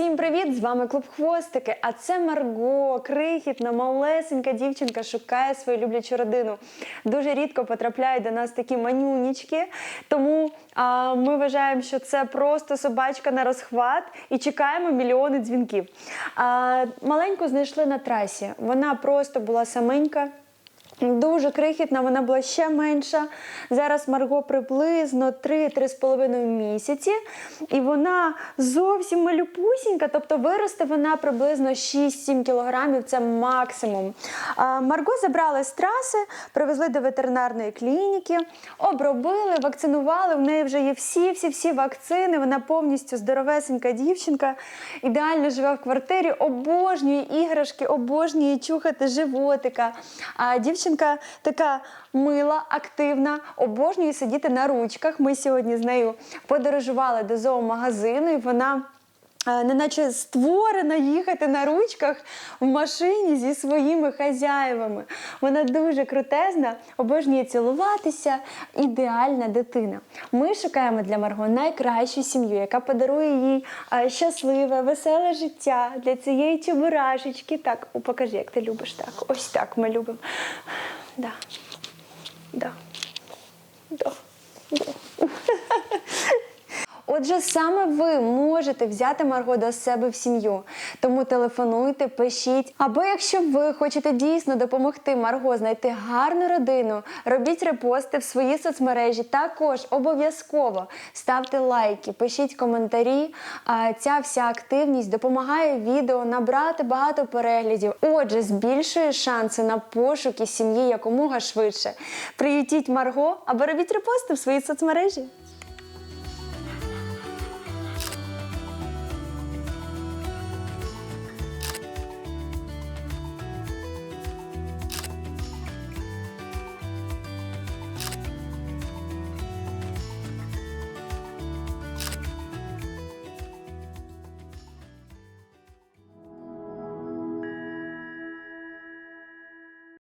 Всім привіт! З вами клуб Хвостики. А це Марго, крихітна, малесенька дівчинка шукає свою люблячу родину. Дуже рідко потрапляють до нас такі манюнічки. Тому а, ми вважаємо, що це просто собачка на розхват і чекаємо мільйони дзвінків. А, маленьку знайшли на трасі. Вона просто була саменька. Дуже крихітна, вона була ще менша. Зараз Марго приблизно 3-3,5 місяці. І вона зовсім малюпусінька, тобто виросте вона приблизно 6-7 кілограмів, це максимум. Марго забрали з траси, привезли до ветеринарної клініки, обробили, вакцинували. В неї вже є всі-всі-всі вакцини. Вона повністю здоровесенька дівчинка, ідеально живе в квартирі, обожнює іграшки, обожнює чухати животика. А дівчинка така мила, активна, обожнює сидіти на ручках. Ми сьогодні з нею подорожували до зоомагазину, і вона. Е, Неначе створена їхати на ручках в машині зі своїми хазяєвами. Вона дуже крутезна, обожнює цілуватися, ідеальна дитина. Ми шукаємо для Марго найкращу сім'ю, яка подарує їй е, щасливе, веселе життя для цієї чебурашечки. Так, покажи, як ти любиш так. Ось так ми любимо. Да. Да. Да. Отже, саме ви можете взяти Марго до себе в сім'ю. Тому телефонуйте, пишіть. Або якщо ви хочете дійсно допомогти Марго знайти гарну родину, робіть репости в свої соцмережі. Також обов'язково ставте лайки, пишіть коментарі. Ця вся активність допомагає відео набрати багато переглядів. Отже, збільшує шанси на пошуки сім'ї якомога швидше. Приютіть Марго або робіть репости в свої соцмережі.